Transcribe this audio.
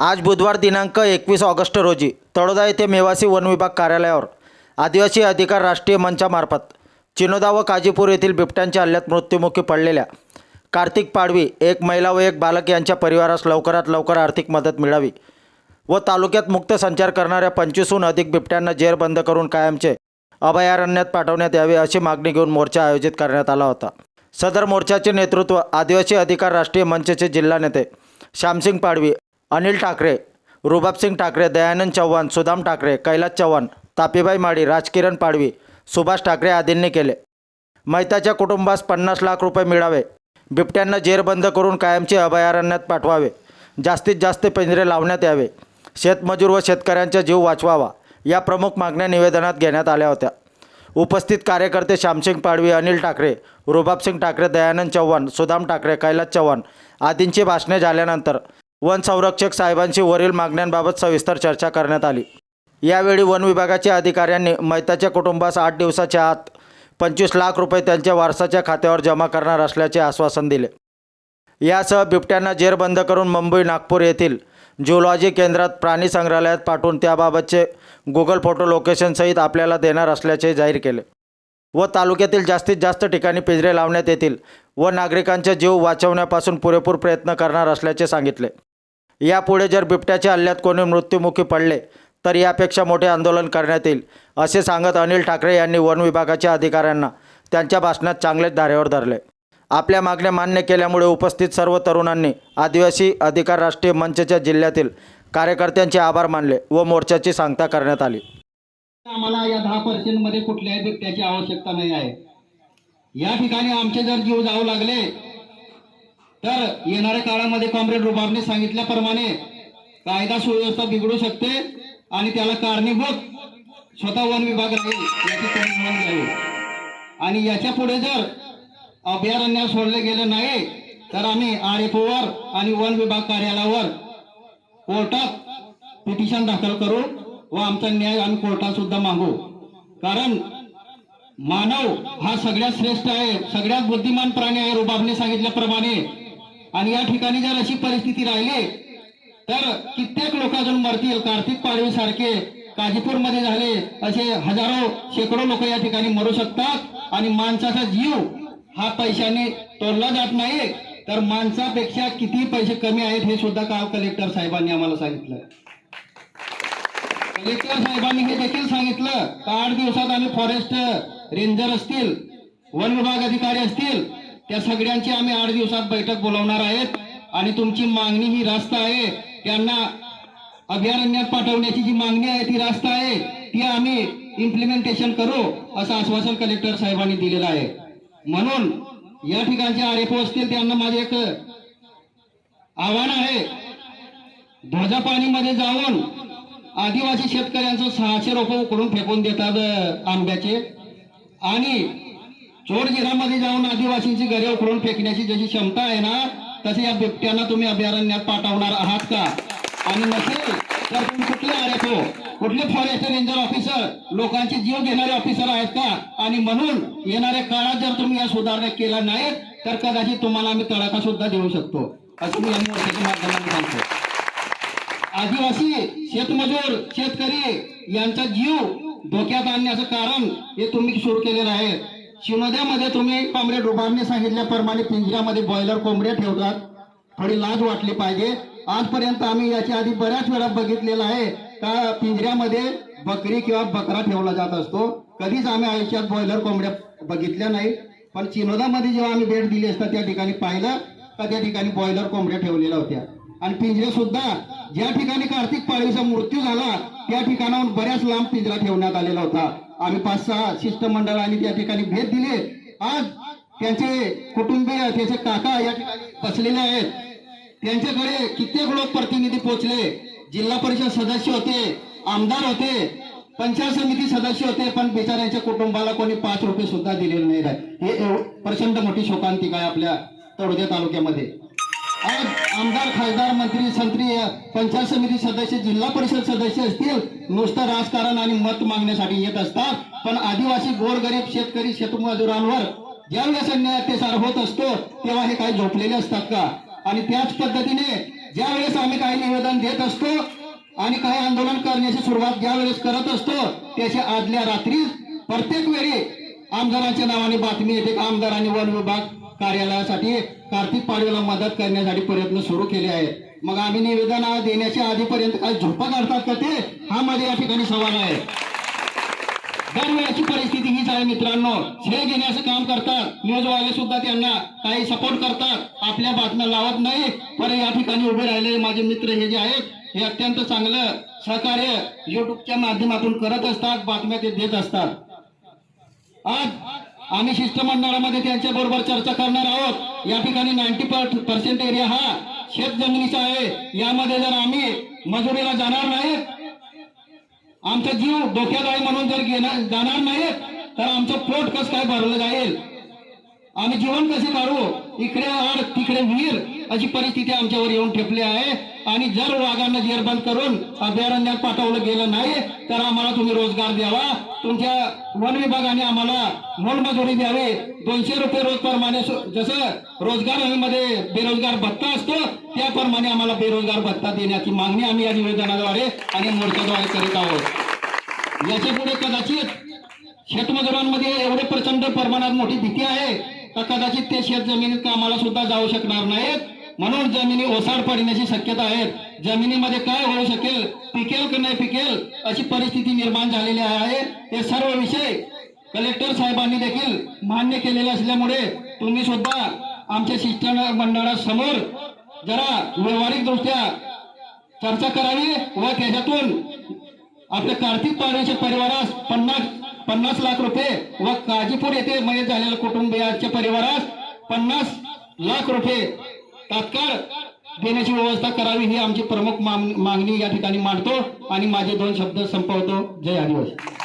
आज बुधवार दिनांक एकवीस ऑगस्ट रोजी तळोदा येथे मेवासी वन विभाग कार्यालयावर आदिवासी अधिकार राष्ट्रीय मंचामार्फत चिनोदा व काजीपूर येथील बिबट्यांच्या हल्ल्यात मृत्युमुखी पडलेल्या कार्तिक पाडवी एक महिला व एक बालक यांच्या परिवारास लवकरात लवकर आर्थिक मदत मिळावी व तालुक्यात मुक्त संचार करणाऱ्या पंचवीसहून अधिक बिबट्यांना जेरबंद करून कायमचे अभयारण्यात पाठवण्यात यावे अशी मागणी घेऊन मोर्चा आयोजित करण्यात आला होता. सदर मोर्चाचे नेतृत्व आदिवासी अधिकार राष्ट्रीय मंचचे जिल्हा नेते श्यामसिंग पाडवी अनिल ठाकरे रुबाबसिंग ठाकरे दयानंद चव्हाण सुदाम ठाकरे कैलास चव्हाण तापीबाई माडी राजकिरण पाडवी सुभाष ठाकरे आदींनी केले. मैताच्या कुटुंबास पन्नास लाख रुपये मिळावे. बिबट्यांना जेरबंद करून कायमचे अभयारण्यात पाठवावे. जास्तीत जास्त पिंजरे लावण्यात यावे. शेतमजूर व शेतकऱ्यांचा जीव वाचवावा या प्रमुख मागण्या निवेदनात घेण्यात आल्या होत्या. उपस्थित कार्यकर्ते श्यामसिंग पाडवी अनिल ठाकरे रुबाबसिंग ठाकरे दयानंद चव्हाण सुदाम ठाकरे कैलास चव्हाण आदींची भाषणे झाल्यानंतर वन संरक्षक साहेबांशी वरील मागण्यांबाबत सविस्तर चर्चा करण्यात आली. यावेळी वन विभागाच्या अधिकाऱ्यांनी मैताच्या कुटुंबास आठ दिवसाच्या आत पंचवीस लाख रुपये त्यांच्या वारसाच्या खात्यावर जमा करणार असल्याचे आश्वासन दिले. यासह बिबट्यांना जेरबंद करून मुंबई नागपूर येथील झुलॉजी केंद्रात प्राणी संग्रहालयात पाठवून त्याबाबतचे गुगल फोटो लोकेशनसहित आपल्याला देणार असल्याचे जाहीर केले व तालुक्यातील जास्तीत जास्त ठिकाणी पिंजरे लावण्यात येतील व नागरिकांचा जीव वाचवण्यापासून पुरेपूर प्रयत्न करणार असल्याचे सांगितले. यापुढे जर बिबट्याच्या हल्ल्यात कोणी मृत्युमुखी पडले तर यापेक्षा मोठे आंदोलन करण्यात येईल असे सांगत अनिल ठाकरे यांनी वन विभागाच्या अधिकाऱ्यांना त्यांच्या भाषणात चांगलेच धारेवर धरले. आपल्या मागण्या मान्य केल्यामुळे उपस्थित सर्व तरुणांनी आदिवासी अधिकार राष्ट्रीय मंचच्या जिल्ह्यातील कार्यकर्त्यांचे आभार मानले व मोर्चाची सांगता करण्यात आली. आम्हाला या दहा पर्सेंटमध्ये कुठल्याही बिबट्याची आवश्यकता नाही आहे. या ठिकाणी आमचे जर जीव जाऊ लागले तर येणाऱ्या काळामध्ये कॉम्रेड रुबाबने सांगितल्याप्रमाणे कायदा सुव्यवस्था बिघडू शकते आणि त्याला कारणीभूत स्वतः वन विभाग राहील याची त्यांनी नोंद घ्यावी. आणि याच्यापुढे जर अभयारण्य सोडले गेले नाही तर आम्ही आर एफ ओवर आणि वन विभाग कार्यालयावर कोर्टात पिटिशन दाखल करू व आमचा न्याय आम्ही कोर्टात सुद्धा मागू. कारण मानव हा सगळ्यात श्रेष्ठ आहे सगळ्यात बुद्धिमान प्राणी आहे रुबाबने सांगितल्याप्रमाणे. आणि या ठिकाणी जर अशी परिस्थिती राहिली तर कित्येक लोक अजून मरतील. कार्तिक पाडवी सारखे काजीपूरमध्ये झाले असे हजारो शेकडो लोक या ठिकाणी मरू शकतात. आणि माणसाचा जीव हा पैशाने तोडला जात नाही. तर माणसापेक्षा किती पैसे कमी आहेत हे सुद्धा काल कलेक्टर साहेबांनी आम्हाला सांगितलं? कलेक्टर साहेबांनी हे देखील सांगितलं का आठ दिवसात आम्ही फॉरेस्ट रेंजर असतील वन विभाग अधिकारी असतील त्या सगळ्यांची आम्ही आठ दिवसात बैठक बोलावणार आहेत. आणि तुमची मागणी ही रास्त आहे. त्यांना अभयारण्यात पाठवण्याची जी मागणी आहे ती रास्त आहे. ती आम्ही इम्प्लिमेंटेशन करू असं आश्वासन कलेक्टर साहेबांनी दिलेलं आहे. म्हणून या ठिकाणचे आर एफ असतील त्यांना माझे एक आव्हान आहे. ध्वजापाणीमध्ये जाऊन आदिवासी शेतकऱ्यांचं सहाशे रोप उकडून फेकून देतात आंब्याचे. आणि चोरगिरामध्ये जाऊन आदिवासींची घरे उकरून फेकण्याची जशी क्षमता आहे ना तसे या बिबट्यांना तुम्ही अभयारण्यात पाठवणार आहात का? आणि नसेल तर तुम्ही कुठले आर एफ ओ कुठले फॉरेस्ट रेंजर ऑफिसर? लोकांचे जीव घेणारे ऑफिसर आहेत का? आणि म्हणून येणाऱ्या काळात जर तुम्ही या सुधारणा केल्या नाहीत तर कदाचित तुम्हाला आम्ही तडाखा सुद्धा देऊ शकतो. असं मी या मोर्चाच्या माध्यमातून सांगतो. आदिवासी शेतमजूर शेतकरी यांचा जीव धोक्यात आणण्याचं कारण हे तुम्ही सुरू केलेलं आहे. शिवनद्यामध्ये तुम्ही कॉम्रेड रुबाबने सांगितल्याप्रमाणे पिंजऱ्यामध्ये बॉयलर कोंबड्या ठेवतात. थोडी लाज वाटली पाहिजे. आजपर्यंत आम्ही याच्या आधी बऱ्याच वेळा बघितलेलं आहे का पिंजऱ्यामध्ये बकरी किंवा बकरा ठेवला जात असतो. कधीच आम्ही आयुष्यात बॉयलर कोंबड्या बघितल्या नाही. पण चिनोदामध्ये जेव्हा आम्ही भेट दिली असता त्या ठिकाणी पाहिलं का त्या ठिकाणी बॉयलर कोंबड्या ठेवलेल्या होत्या. आणि पिंजरे सुद्धा ज्या ठिकाणी कार्तिक पाळीचा मृत्यू झाला त्या ठिकाणाहून बऱ्याच लांब पिंजरा ठेवण्यात आलेला होता. आम्ही पाच सहा शिष्टमंडळाने त्या ठिकाणी भेट दिली. आज त्यांचे कुटुंबीय त्याचे काका या ठिकाणी बसलेले आहेत. त्यांच्याकडे कित्येक लोक प्रतिनिधी पोहोचले. जिल्हा परिषद सदस्य होते आमदार होते पंचायत समिती सदस्य होते पण बिचाऱ्यांच्या कुटुंबाला कोणी पाच रुपये सुद्धा दिलेले नाही हे प्रचंड मोठी शोकांतिका आहे आपल्या तळोजा तालुक्यामध्ये. आमदार खासदार मंत्री संत्री पंचायत समिती सदस्य जिल्हा परिषद सदस्य असतील नुसतं राजकारण आणि मत मागण्यासाठी येत असतात. पण आदिवासी गोरगरीब शेतकरी शेतमजुरांवर ज्यावेळेस अन्याय अत्याचार होत असतो तेव्हा हे काही झोपलेले असतात का? आणि त्याच पद्धतीने ज्यावेळेस आम्ही काही निवेदन देत असतो आणि काही आंदोलन करण्याची सुरुवात ज्यावेळेस करत असतो त्याच्या आदल्या रात्री प्रत्येक वेळी आमदारांच्या नावाने बातमी येते. आमदार आमदारांनी वन विभाग कार्यालयासाठी कार्तिक पाडव्याला मदत करण्यासाठी प्रयत्न सुरू केले आहेत. मग आम्ही निवेदन देण्याच्या आधीपर्यंत काय झोपा काढतात का ते? हा माझ्या या ठिकाणी सवाल आहे. दरवेळेची परिस्थिती हीच आहे मित्रांनो. श्रेय घेण्याचं काम करतात. न्यूजवाले सुद्धा त्यांना काही सपोर्ट करतात. आपल्या बातम्या लावत नाही. पण या ठिकाणी उभे राहिलेले माझे मित्र हे जे आहेत हे अत्यंत चांगलं सहकार्य युट्यूबच्या माध्यमातून करत असतात बातम्या ते देत असतात. आज आम्ही शिष्टमंडळामध्ये त्यांच्या बरोबर चर्चा करणार आहोत. या ठिकाणी नाईन्टी पर्सेंट एरिया हा शेत जमिनीचा आहे. यामध्ये जर आम्ही मजुरीला जाणार नाही आमचा जीव धोक्यात आहे म्हणून जर घेणार जाणार नाहीत तर आमचं पोट कसं काय भरलं जाईल? आम्ही जीवन कसे काढू? इकडे आड तिकडे विहीर अशी परिस्थिती आमच्यावर येऊन ठेपली आहे. आणि जर वाघांना जेरबंद करून अभयारण्यात पाठवलं गेलं नाही तर आम्हाला तुम्ही रोजगार द्यावा. तुमच्या वन विभागाने आम्हाला मोलमजुरी द्यावी. दोनशे रुपये रोज प्रमाणे जसं रोजगार हमीमध्ये बेरोजगार भत्ता असतो त्याप्रमाणे आम्हाला बेरोजगार भत्ता देण्याची मागणी आम्ही या निवेदनाद्वारे आणि मोर्चाद्वारे करीत आहोत. याच्यापुढे कदाचित शेतमजुरांमध्ये एवढे प्रचंड प्रमाणात मोठी भीती आहे. तर कदाचित ते शेत जमिनीत कामाला सुद्धा जाऊ शकणार नाहीत. म्हणून जमिनी ओसाड पडण्याची शक्यता आहे. जमिनीमध्ये काय होऊ शकेल? पिकेल की नाही पिकेल? अशी परिस्थिती निर्माण झालेली आहे. हे सर्व विषय कलेक्टर साहेबांनी देखील मान्य केलेले असल्यामुळे तुम्ही सुद्धा आमच्या शिक्षण मंडळासमोर जरा व्यवहारिक दृष्ट्या चर्चा करावी व त्याच्यातून आपल्या कार्तिक पाडव्याच्या परिवारास पन्नास पन्नास लाख रुपये व काजीपूर येथे मयत झालेल्या कुटुंबियाच्या परिवारास पन्नास लाख रुपये तात्काळ देण्याची व्यवस्था करावी ही आमची प्रमुख माग- मागणी या ठिकाणी मांडतो आणि माझे दोन शब्द संपवतो. जय आदिवासी.